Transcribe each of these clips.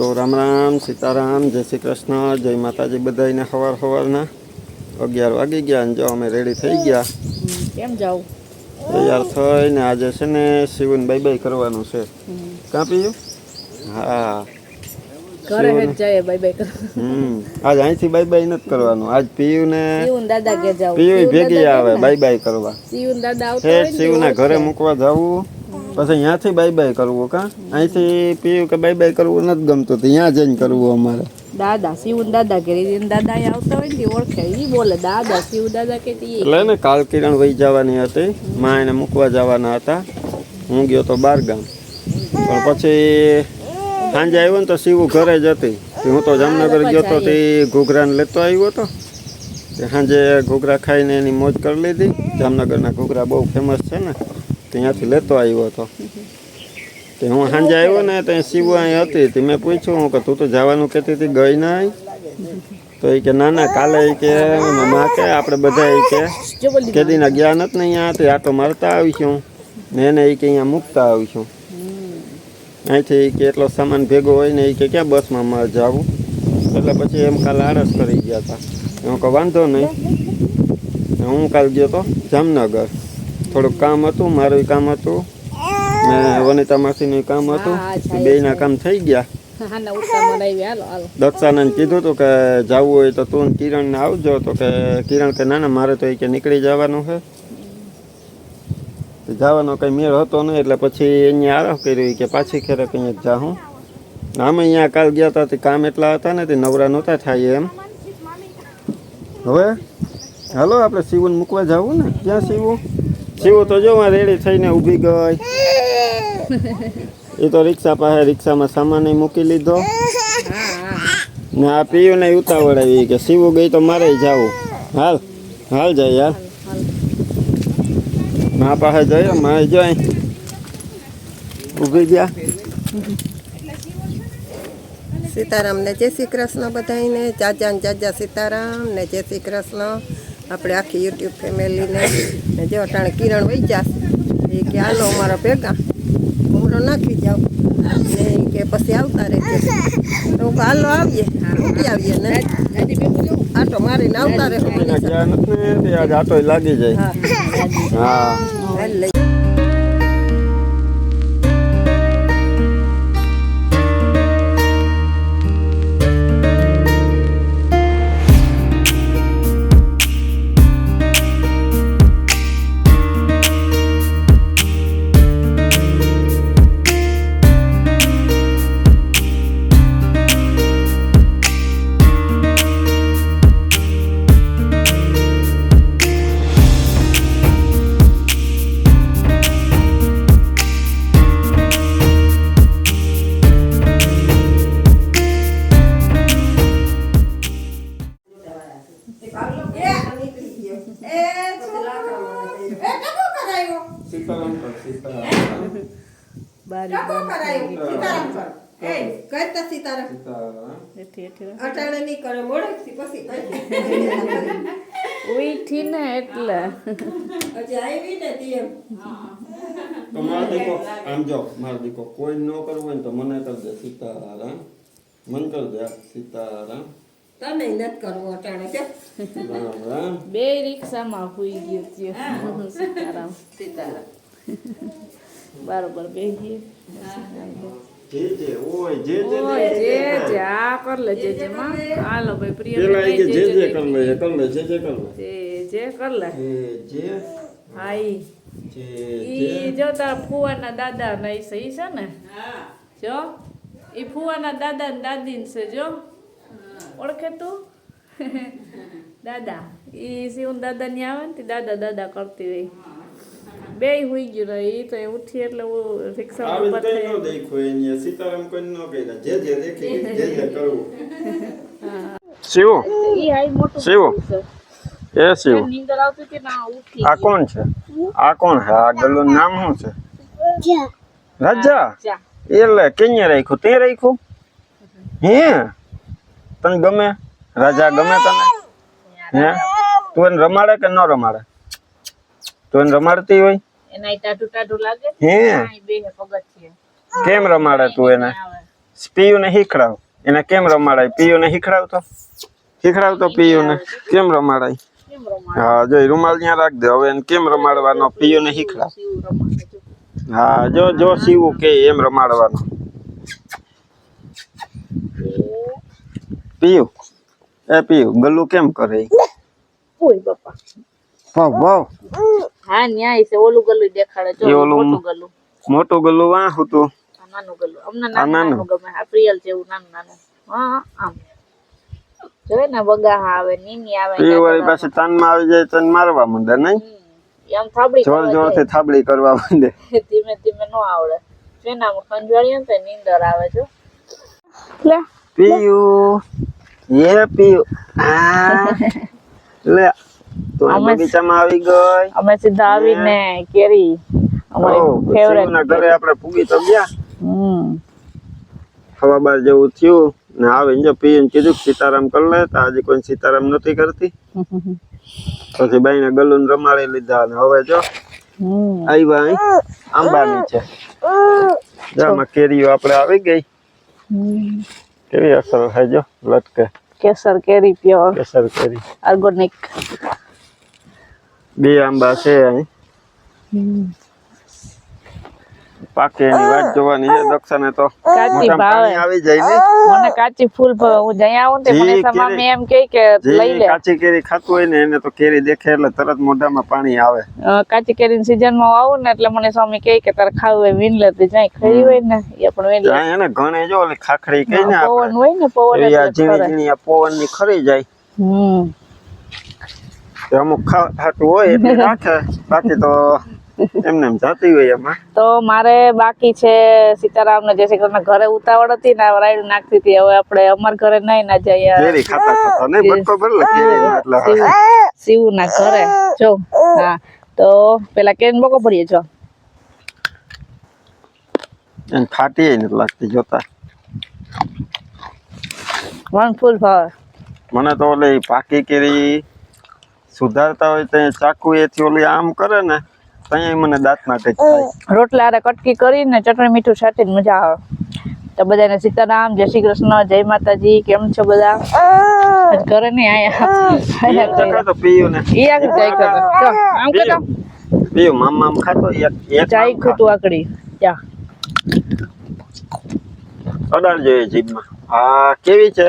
તો રામ રામ સીતારામ જય શ્રી કૃષ્ણ જય માતાજી બધાને સવાર સવારના અગિયાર વાગી ગયા અને જો અમે રેડી થઈ ગયા. કેમ જાવ તૈયાર થઈને આજે છે ને શિવન બાય બાય કરવાનું છે. કાં પીયું? હા. ઘરે હેજ જાય બાય બાય હમ. આજ અહીંથી બાય બાય નથી કરવાનું. આજ પીયું ને શિવન દાદા કે જાવ પીયું ભેગી આવે બાય બાય કરવા. શિવન દાદા આવતા હોય શિવના ઘરે મૂકવા જવું? પછી અહીંયાથી બાય બાય કરવું કા? અહીંથી પીવું કે બાય બાય કરવું નથી ગમતું તો ત્યાં જઈને કરવું અમારે. દાદા શિવન દાદા કે દાદા આવતા હોય ને ઓળખે એ બોલે દાદા શિવ દાદા કે એટલે ને કાલ કિરણ વહી જવાની હતી મા એને મૂકવા જવાના હતા. હું ગયો તો બાર ગામ. પણ પછી સાંજે આવ્યો ને તો શિવ ઘરે જ હતી. હું તો જામનગર ગયો તો તે ઘૂઘરાને લેતો આવ્યો હતો તે સાંજે ઘૂઘરા ખાઈને એની મોજ કરી લીધી. જામનગરના ઘૂઘરા બહુ ફેમસ છે ને. ત્યાંથી લેતો આવ્યો હતો. તે હું સાંજે આવ્યો ને ત્યાં શિવ અહીં હતી. તે મેં પૂછ્યું કે તું તો જવાનું કહેતી હતી, ગઈ નહીં તો એ કે, ના ના, કાલે કે મા કે, આપણે બધા એ કે, કેદીના ગયા નથી ને આ આટો મારતા આવીશું. ને એને એ કે, અહીંયા મૂકતા આવીશું. અહીંથી કે, એટલો સામાન ભેગો હોય ને એ કે, ક્યાં બસમાં મારે જવું? એટલે પછી એમ કાલે આળસ કરી ગયા હતા હું કે, વાંધો નહીં હું કાલ ગયો તો જામનગર. થોડુંક કામ હતું મારું કામ હતું ને વનિતા માસીનું કામ હતું. બે ના બેયના કામ થઈ ગયા. દક્ષાનંદ કીધું હતું કે જવું હોય તો તું ને કિરણને આવજો. તો કે કિરણ કે ના ના મારે તો એ કે નીકળી જવાનું છે. જવાનો કંઈ મેળ હતો નહીં એટલે પછી અહીંયા આરામ કર્યું કે પાછી ખેરે કંઈક જાઉં. અમે અહીંયા કાલ ગયા હતા તે કામ એટલા હતા ને તે નવરા નહોતા થાય એમ. હવે? હાલો આપણે શિવન મૂકવા જવું ને? ક્યાં શિવું શિવું તો જો રેડી થઈને ઊભી ગઈ. એ તો રિક્ષા પાસે રિક્ષામાં સામાન મૂકી લીધો. ને આ પીયું ને ઉતાવળ આવી કે શિવ ગઈ તો મારે જાવું. હાલ હાલ જાય યાર. મા પાસે જઈએ મા જાય ઊભી ગયા. સીતારામ ને જય શ્રી કૃષ્ણ બધાને ચાચા ને ચાચા સીતારામ ને જય શ્રી કૃષ્ણ. આપણે આખી યુટ્યુબ ફેમિલીને જો અટાણે કિરણ વહી જશે એ કે હાલો અમારા ભેગા ઘૂમરો નાખી જાઓ. ને કે પછી આવતા રહેજે. તો હાલો આવીએ મૂકી આવીએ ને. આટો મારીને આવતા રહે આટો લાગી જાય. હા. ને તે આજ આટો લાગી જાય હા હાલ લઈ બારી કરતા સીતારામ એઠી એઠી અટાણે નહીં કરે મોડેકથી પછી કઈ ઉઈઠી ને એટલે હજી આવી ને તી એમ તો મારો દીકો આમ જો મારો દીકો કોઈ ન કરવું હોય ને તો મને કરી દે સીતારામ મન કરી દે સીતારામ નથી કરવું અટાણે છે બે રિક્ષામાં હોઈ ગયો ત્યો સીતારામ. સીતારામ. બરોબર બે જે જે ઓય જે જે જે જે આ કર લે જે જે માં હાલો ભાઈ પ્રિય જે જે કર લે એ કર લે જે જે કર લે. જે જે કર લે. જે હા જે ઈ જો. તાર ફુવાના દાદા ને ઈ છે ઈ છે ને? જો? ઈ ફુવાના દાદા ને દાદી ને છે જો? ઓળખે તું? દાદા. એ શિવન દાદા ની આવે ને તે દાદા દાદા કરતી હોય. બે હુઈ ગયું રહે એ તો એ ઉઠી એટલે રિક્ષા આવી ઉપર થઈ દેખો એને સીતારામ કોઈ ન કહેલા જે જે દેખી જે જે કરવું. શિવ? ઈ હાઈ મોટું શિવ. એ શિવ? નીંદર આવતી હતી ને આ કોણ છે? આ કોણ છે? આ ગલું નામ શું છે? રાજા. જા એટલે કેને રાખ્યું? તે રાખ્યું? હે? તને ગમે? રાજા ગમે તને? હે? તું એને રમાડે કે ન રમાડે? તું એને રમાડતી હોય? હે? કેમ રમાડે તું એને? આવે. પીયુને શીખડાવ એને કેમ રમાડાય? પીયુને શીખડાવતો શીખડાવતો પીયુને. કેમ રમાડાય? હા જો રૂમાલ ત્યાં રાખ દે. હવે એને કેમ રમાડવાનો? પીયુને શીખડાવ હા જો જો સીવું કે એમ રમાડવાનો. પીયુ? એ પીયુ. ગલ્લુ કેમ કરે ઓય બાપા. વાવ વાવ. હા ન્યાય છે. ઓલું ગલ્લુ દેખાડે. જો મોટું ગલ્લુ. મોટું ગલ્લુ વાહ હતું. નાનું ગલ્લુ. અમને નાનું ગમે. આ પ્રિયલ જેવું નાનું નાનું. હા આમ. જોય ને બગા આવે નીની આવે પીયુ પાસે તનમાં આવી જાય તન મારવા મંડે નહીં? એમ થાબડી જોર જોરથી થાબડી કરવા મંડે. ધીમે ધીમે નો આવડે. જેના ખંજવાળીએ ને તો નીંદર આવે છે લે. પીયુ. એ પીયુ આ. લે તો બગીચામાં આવી ગઈ. અમે સીધા આવીને કેરી. અમારી ઓહ, શિવના ઘરે ફેવરેટ આપણે પૂગી તો ગયા. હમ. હવા બાર જેવું થયું ને આવીને જો પીને કીધું કે સીતારામ કરી લે તો આજે કોઈ સીતારામ નથી કરતી. પછી બાઈને ગલુન રમાડી લીધા ને હવે જો આવ્યા અહીં આંબાની છે. જો આમાં કેરીઓ આપણે આવી ગઈ. કેવી અસર થાય જો લટકે. કેસર કેરી પ્યોર. કેસર કેરી. ઓર્ગેનિક બે આંબા છે અહીં. પાકે એની વાત જોવાની છે દક્ષાને તો કાચી ભાવે. આવી જાય ને. મને કાચી ફૂલ ભાવે હું જઈ આવું તે મને. મમ્મી એમ કહે કે લઈ લે. કાચી કેરી ખાતું હોય ને એને તો કેરી દેખે એટલે તરત મોઢામાં પાણી આવે. કાચી કેરી સીઝનમાં આવું ને એટલે મને સ્વામી કહે કે તારે ખાવું હોય વીણ લે જાય ખાઈ હોય ને એ પણ વીન લે. એને ઘણે જો ઓલી ખાખડી કઈ ને પવન હોય ને પવન એટલે ઝીણી ઝીણી આ પવનની ખરી જાય. હમ. અમુક ખાટું હોય એટલે રાખે બાકી તો એમને એમ જાતી હોય એમાં? તો મારે બાકી છે સીતારામ ને જય શ્રી કૃષ્ણ ઘરે ઉતાવળ હતી ને રાયડું નાખતી હતી. હવે આપણે અમાર ઘરે નહીં ના જઈએ. કેરી ખાતા ખાતા નહીં બટકો ભરલે કેરી શિવ ના ઘરે. જો હા. તો પેલા કેન બોકો ભરીએ જો. એને ખાટી નથી લાગતી જોતા. વન ફૂલ ભાવે. મને તો ઓલી પાકી કેરી સુધારતા હોય તો ચાકુ એથી ઓલી આમ કરે ને ત્યાં મને દાંતના કંઈક થાય. રોટલા હારે કટકી કરીને ચટણી મીઠું છાંટીને મજા આવે. તો બધાને સીતારામ જય શ્રી કૃષ્ણ જય માતાજી કેમ છો બધા? ઘરે નહીં આયા. તો પીયું ને. ઈ આગળ જાય કરો તો આમ કરો પીયું મામ મામ ખાતો એક એક ચાઈ ખૂટું આકડી. જા. અડાળ જોઈએ જીભમાં. હા કેવી છે?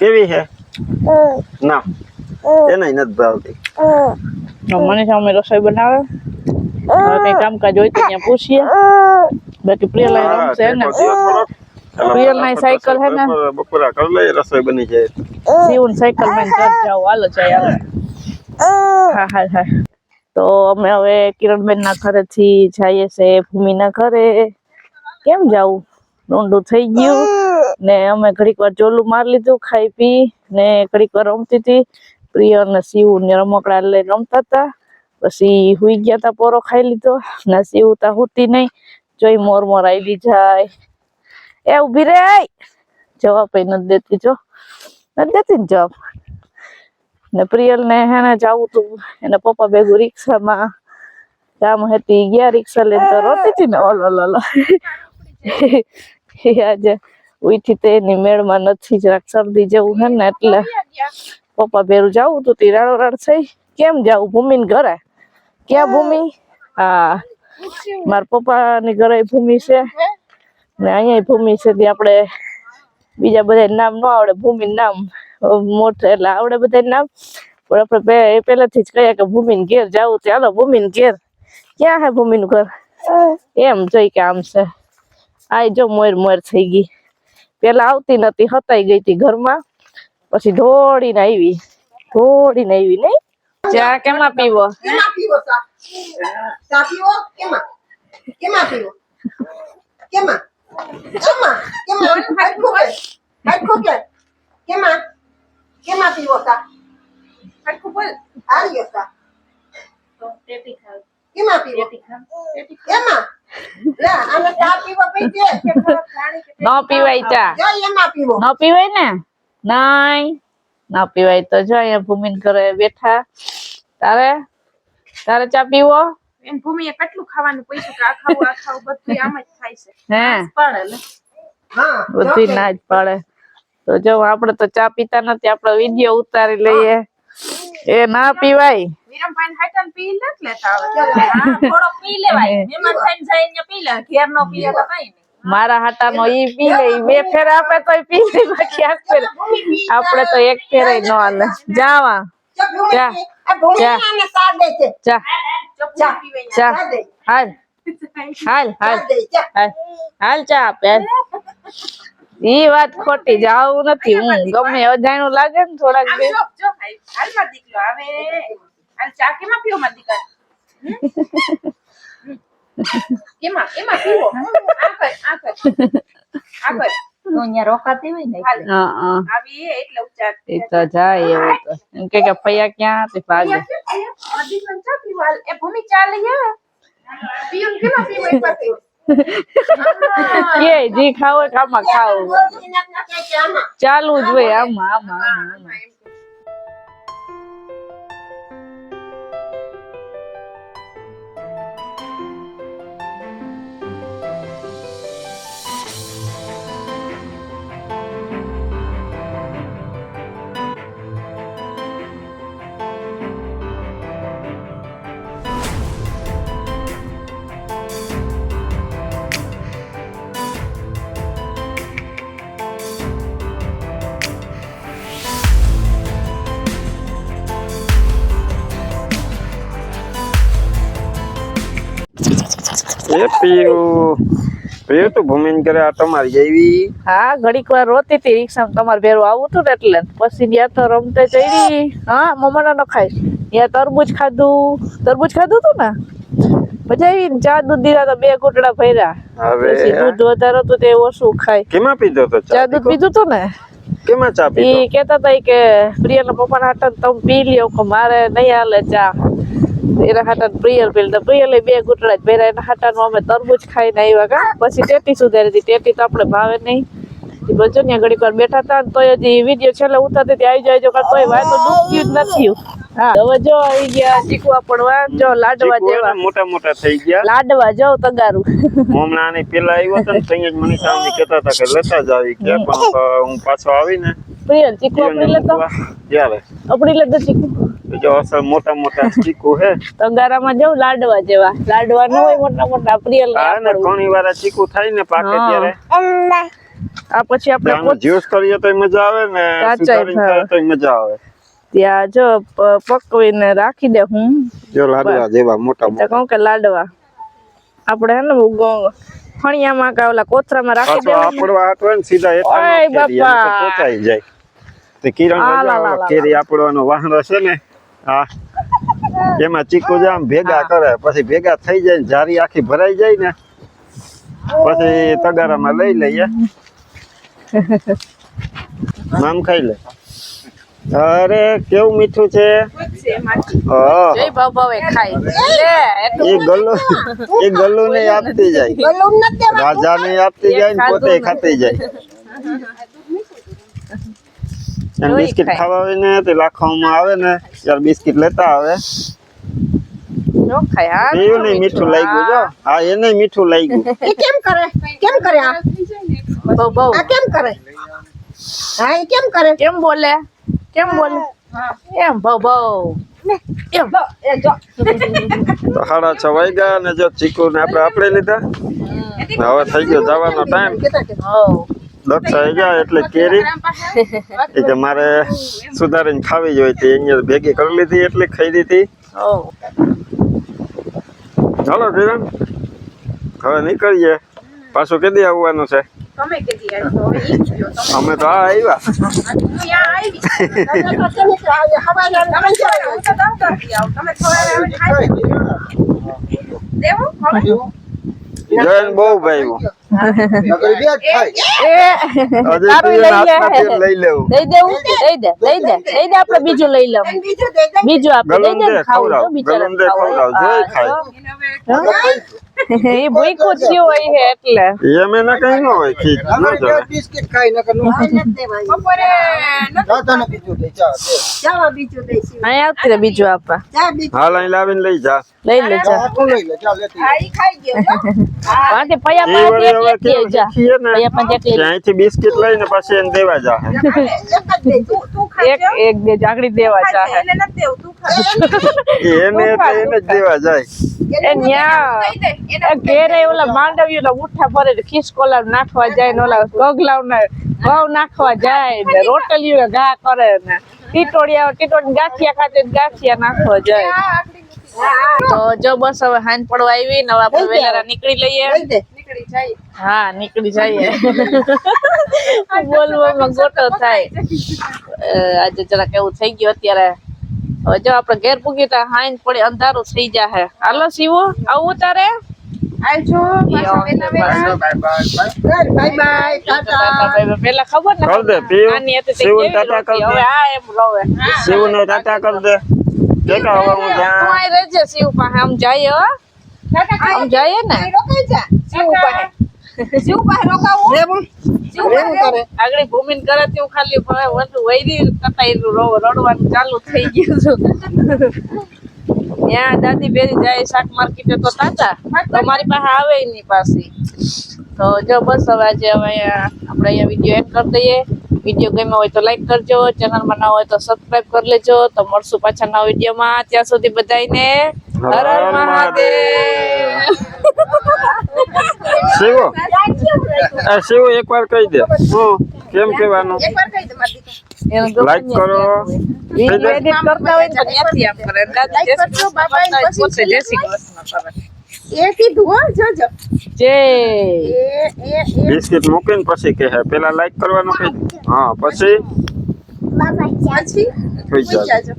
કેવી છે? ના. એને નથી ભાવતી. તો મને સામે રસોઈ બનાવે? કઈ કામકાજ હોય તો ત્યાં પૂછીએ. બાકી પ્રિયલા હા, રમશે ને? પ્રિયલના સાયકલ હે ને? બપોરા- કર લઈ રસોઈ બની જાય. શિવન સાયકલ મેં ઘર જાવ હાલો જાય હાલો. હા હા હા. તો અમે હવે કિરણબેન ના ઘરેથી જઈએ છે ભૂમિના ઘરે. કેમ જાવું? ઊંડું થઈ ગયું. ને અમે ઘડીક વાર ચોલું મારી લીધું ખાઈ પી ને ઘડીક વાર રમતી હતી પ્રિય અને શિવ ને રમકડા લઈને રમતા હતા પછી હુઈ ગયા તા પોરો ખાઈ લીધો. ને ઉતા હુતી નહીં જોઈ મોર મોર આવી જાય. એ ઊભી રે. જવાબ નથી દેતી જો. નથી દેતી ને જવાબ? ને પ્રિયલ ને હેને જાવું તું. એના પપ્પા ભેગું રિક્ષામાં. કામ હતી. ગયા રિક્ષા લઈને તો રોતી હતી ને. ઓલો લો લો આજે ઉઠી તે એની મેળમાં નથી જરાક શરદી જેવું હે ને એટલે. પપ્પા ભેરું જાવું તું. તી રાડો રાડ થઈ. કેમ જાવું? ભૂમિ ને ઘરે? ક્યાં ભૂમિ? હા. મારા પપ્પા ની ઘરે ભૂમિ છે. ને અહીંયા ભૂમિ છે ત્યાં આપણે બીજા બધા નામ ન આવડે, ભૂમિ નામ. મોટે, એટલે આવડે બધા નામ. પણ આપણે એ પહેલેથી જ કહ્યા કે ભૂમિ ઘેર જવું ચાલો ભૂમિ ઘેર. ક્યાં હે ભૂમિ નું ઘર? એમ જોઈ કે આમ છે. આય જો મોર મોર થઈ ગઈ. પેલા આવતી નતી, હતાઈ ગઈ હતી ઘરમાં. પછી ઢોળીને આવી. ઢોળીને આવી, નહીં? ચા કેમાં પીવો? પીવો ચા ચા પીવો કેમાં? કેમાં પીવો કેમાં? કેમાં? કેમાં? હરખું કે હરખું કે કેમાં? કેમાં પીવો ચા હરખું બોલ. આર્યો ચા કેમાં પીવો કેમાં? લે આને ચા પીવો પી દે. ન પીવાય ચા. એમાં પીવો ન પીવાય ને? નાઈ ન પીવાય તો જો અહીંયા ભૂમિન ઘરે બેઠા. તારે? તારે ચા પીવો? એમ ભૂમિએ કેટલું ખાવાનું પૈસું કે આ ખાવું આ ખાવું બધું આમ જ થાય છે. હે? પડે હા બધી ના જ પાડે. તો જો આપણે તો ચા પીતા નથી આપણે વીડિયો ઉતારી લઈએ. એ ના પીવાય. વિરમભાઈ ને હાટન પી નથી લેતા હવે થોડો પી લેવાય. મહેમાન થઈને જઈને પી લે. ઘેર નો પીએ તો કઈ નહીં. મારા હાટાનો ઈ પી લે બે ફેર આપે તો પી લે. બાકી આપણે તો એક ફેર ન હાલે. જાવા. જા ઈ વાત ખોટી જાવું નથી. હું ગમે અજાણ્યું લાગે ને થોડાક આમ દે જો જો ભાઈ હાલ માર દીકરો હવે હાલ ચા કેમાં પીવો માર દીકરા કેમાં એમાં પીવો? આ કર આ કર. આ કર. તો અહીંયા રોકાતી હોય ને હા હા. આવી એટલે ઉપચાર તો જાય એવું તો. એમ કે ફૈયા ક્યાં તે ભાગે. એ ભૂમિ એક વાર કે જી ખાવ ખાવું ચાલુ જ હોય આમાં આમાં આમાં, એ પીયું પીયું તું ભૂમિન કરે આ તમારી એવી હા ઘડીક વાર રોતી હતી રિક્ષા તમારે ભેરું આવું હતું ને એટલે. પછી ગયા તો રમતે ચડી હા મમ્મા ન ખાય. ત્યાં તરબૂચ ખાધું. તરબૂચ ખાધું તું ને? મજા આવી ને ચા દૂધ દીધા તો બે ઘૂંટડા ભર્યા. હવે દૂધ વધારે હતું તે ઓછું ખાય. કેમાં પીધો તો ચા? દૂધ પીધું તું ને? કેમાં ચા પીધો? ઈ કેતા હતા કે પ્રિયલ પપ્પા ના હાટા તમે પી લ્યો કે મારે નહીં હાલે ચા. એના ખાતા પ્રિયલ પી લીધા પ્રિયલે બે ઘૂંટડા જ પહેર્યા. એના હાટા અમે તરબૂચ ખાઈને આવ્યા કા. પછી ટેટી સુધારી હતી. ટેટી તો આપણે ભાવે નહીં. બચો ને ઘડીક વાર બેઠા હતા તો તોય હજી વીડિયો છેલ્લે ઉતારતી હતી. આવી જાય કારણ તોય વાત તો ડૂબતી જ નથી હા. હવે જો આવી ગયા શીખવા પણ જો લાડવા જેવા. મોટા મોટા થઈ ગયા. લાડવા જો તગારું. હમણાં આની પેલા આવ્યો હતો ને તઈ જ મને સામે કહેતા હતા કે લેતા જ આવી ગયા. પણ હું પાછો આવીને પ્રિયલ ચીકુ આપડી લેતો ક્યારે? આપણી લેતો ચીકુ જો અસલ મોટા મોટા ચીકુ હે તગારામાં જવું લાડવા જેવા. લાડવા ન હોય મોટા મોટા પ્રિયલ હા ને. ઘણી વાર ચીકુ થાય ને પાકે. ત્યારે. આ પછી આપણે જ્યુસ કરીએ તો મજા આવે ને સુધારીને તો મજા આવે. ત્યાં જો પકવીને રાખી દે હું. જો લાડવા જેવા મોટા મોટા. કહું કે લાડવા. આપણે હે ને ફણિયામાં કે ઓલા કોથરામાં રાખી દે આપડવા હાટવે ને સીધા હેઠળ પહોંચાઈ જાય. તે કિરણ આ લા લા વગાડો, લા કેરી આપડવાનો વાહન છે ને હા. એમાં ચીકુ જામ આમ ભેગા કરે પછી ભેગા થઈ જાય ને જારી આખી ભરાઈ જાય ને પછી તગારામાં લઈ લઈએ. નામ ખાઈ લે. અરે કેવું મીઠું છે? ગલ્લો ને. આપતી જાય. રાજા ને આપતી જાય ને પોતે ખાતી જાય. એમ બિસ્કિટ ખાય. ખાવા આવે ને તે લાખવામાં આવે ને ત્યારે બિસ્કિટ લેતા આવે. ન ખાય. હા એવું નહીં મીઠું લાગ્યું જો. હા એને મીઠું લાગ્યું. એ કેમ કરે? કેમ કરે આ? બહુ બહુ. આ કેમ કરે? હા એ કેમ કરે? કેમ બોલે? કેમ બોલે? એમ બહુ બહુ. એમ. તો સાડા છ વાગ્યા ને જો ચીકુ ને આપણે આપણે લીધા. હવે થઈ ગયો જવાનો ટાઈમ દક્ષ આવી ગયા એટલે કેરી. કે મારે સુધારીને ખાવી જોઈએ તે અહીંયા ભેગી કરી લીધી એટલે ખાઈ દીધી ચાલો કિરણ હવે નીકળીએ. પાછું કેદી આવવાનું છે? અમે તો આ આવ્યા. જયન બહુ ભાઈ. બીજું લઈ લઉં. બીજું આપડે ખાવું બિચારા ગલમ દે ખવડાવ જોઈ ખાય એને હવે એ ભૂખ્યું થયું હોય છે એટલે એમ એના કઈ ન હોય ખીચ ન જવાય બિસ્કિટ ખાઈ નકર નો બપોરે દાદા ને બીજું દે ચા દે ચાલો બીજું દઈશું અહીંયા આવતી રહે બીજું આપવા ચા બીજું હાલ અહીં લાવીને લઈ જા લઈ લેજો ચા તું લઈ લે ચા લેતી હા ઈ ખાઈ ગયો હો. વાંધે પૈયા એ પાંચ વળી હવે એકલી કેવું જા શીખીએ ને પૈયા પાંચ એકલી કે અહીંથી બિસ્કિટ લઈને પછી એને દેવા જાહે તું તું એક ખાજો એક બે જાગડી દેવા ખાજે, ચાહે એને નથી દેવું તું ખાજે એને એટલે એને જ દેવા જાય એ ન્યા કહી દે એને એ ઘેરે ઓલા માંડવીઓ ના મુઠ્ઠા ભરે ખિસકોલા નાખવા જાય ને ઓલા ગગલાવ ના ઘઉં નાખવા જાય ને રોટલીઓ ઘા કરે ને. ટીટોડિયા ટીટોડી ગાંઠિયા ખાતે ગાંઠિયા નાખવા જાય. તો જો બસ હવે હાન પડવા આવી ને આપણે વેલારા નીકળી લઈએ. નીકળી જાય. હા નીકળી જઈએ. બોલવામાં ગોટો થાય. આજે જરાક એવું થઈ ગયું અત્યારે. હવે જો આપણે ઘેર પૂગી તા હાઈન પડે અંધારું થઈ જાય હાલો શિવો આવું તારે? હું. જઈએ હો ને. શિવ પાસે. શિવ પાસે રોકાવું? આગળ ભૂમિન કરે તેવું ખાલી વધુ વૈરી કરતા રડવાનું ચાલુ થઈ ગયું હતું ત્યાં દાદી બેરી જાય શાક માર્કેટે તો તાતા તો મારી પાસે આવે નહીં પાછી. તો જો બસ હવે આજે હવે અહીંયા આપણે અહીંયા વીડિયો એડ કરી દઈએ. વીડિયો ગમ્યો હોય તો લાઈક કરજો. ચેનલમાં ના હોય તો સબસ્ક્રાઈબ કરી લેજો. તો મળશું પાછા નવા વિડીયોમાં ત્યાં સુધી બધાને હર હર મહાદેવ. શિવો? આ શિવો એકવાર કહી દે. હું કેમ કહેવાનું? એકવાર કહી દે મારી દીકરી એનું ગમે લાઈક કરો. હોય. એ કીધું હો જોજો. જય. એ એ એ. બિસ્કિટ મૂકીને પછી કહે. પેલા લાઈક કરવાનું કહી હા પછી? પછી થઈ જાય જાજો.